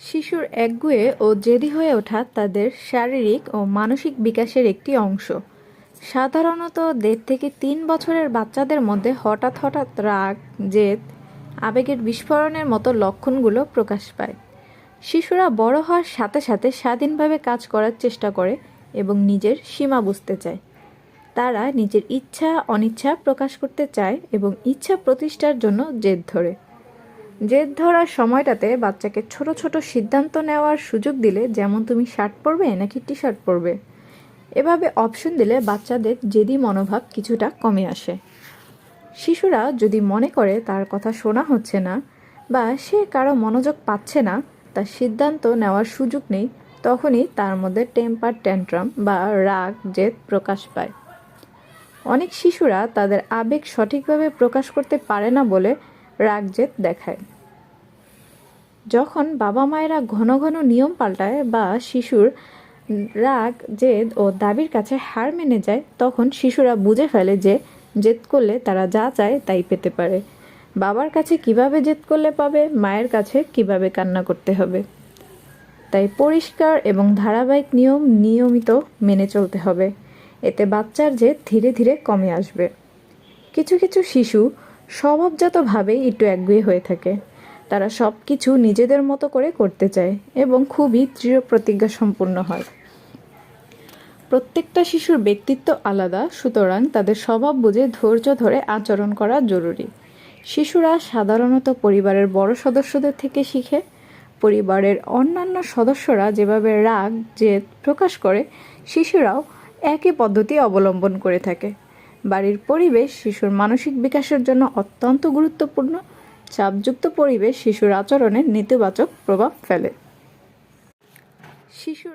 শিশুর একগুয়ে ও জেদি হয়ে ওঠা তাদের শারীরিক ও মানসিক বিকাশের একটি অংশ। সাধারণত দেড় থেকে তিন বছরের বাচ্চাদের মধ্যে হঠাৎ হঠাৎ রাগ, জেদ, আবেগের বিস্ফোরণের মতো লক্ষণগুলো প্রকাশ পায়। শিশুরা বড় হওয়ার সাথে সাথে স্বাধীনভাবে কাজ করার চেষ্টা করে এবং নিজের সীমা বুঝতে চায়। তারা নিজের ইচ্ছা, অনিচ্ছা প্রকাশ করতে চায় এবং ইচ্ছা প্রতিষ্ঠার জন্য জেদ ধরে। জেদ ধরার সময়টাতে বাচ্চাকে ছোট ছোট সিদ্ধান্ত নেওয়ার সুযোগ দিলে যেমন তুমি শার্ট পরবে নাকি টি শার্ট পরবে। এভাবে অপশন দিলে বাচ্চাদের জেদি মনোভাব কিছুটা কমে আসে। শিশুরা যদি মনে করে তার কথা শোনা হচ্ছে না বা সে কারও মনোযোগ পাচ্ছে না তার সিদ্ধান্ত নেওয়ার সুযোগ নেই, তখনই তার মধ্যে টেম্পার ট্যান্ট্রাম বা রাগ, জেদ প্রকাশ পায়। অনেক শিশুরা তাদের আবেগ সঠিকভাবে প্রকাশ করতে পারে না বলে রাগ, জেদ দেখায়। যখন বাবা মায়েরা ঘন ঘন নিয়ম পাল্টায় বা শিশুর রাগ, জেদ ও দাবির কাছে হার মেনে যায়, তখন শিশুরা বুঝে ফেলে যে জেদ করলে তারা যা চায় তাই পেতে পারে। বাবার কাছে কীভাবে জেদ করলে পাবে, মায়ের কাছে কীভাবে কান্না করতে হবে? তাই পরিষ্কার এবং ধারাবাহিক নিয়ম নিয়মিত মেনে চলতে হবে। এতে বাচ্চার জেদ ধীরে ধীরে কমে আসবে। কিছু কিছু শিশু স্বভাবজাতভাবেই একটু একগুয়ে হয়ে থাকে। তারা সব কিছু নিজেদের মতো করে করতে চায় এবং খুবই দৃঢ় প্রতিজ্ঞা সম্পূর্ণ হয়। প্রত্যেকটা শিশুর ব্যক্তিত্ব আলাদা, সুতরাং তাদের স্বভাব বুঝে ধৈর্য ধরে আচরণ করা জরুরি। শিশুরা সাধারণত পরিবারের বড় সদস্যদের থেকে শিখে, পরিবারের অন্যান্য সদস্যরা যেভাবে রাগ, জেদ প্রকাশ করে, শিশুরাও একই পদ্ধতি অবলম্বন করে থাকে। বাড়ির পরিবেশ শিশুর মানসিক বিকাশের জন্য অত্যন্ত গুরুত্বপূর্ণ চাপযুক্ত পরিবেশ শিশুর আচরণে নেতিবাচক প্রভাব ফেলে। শিশুর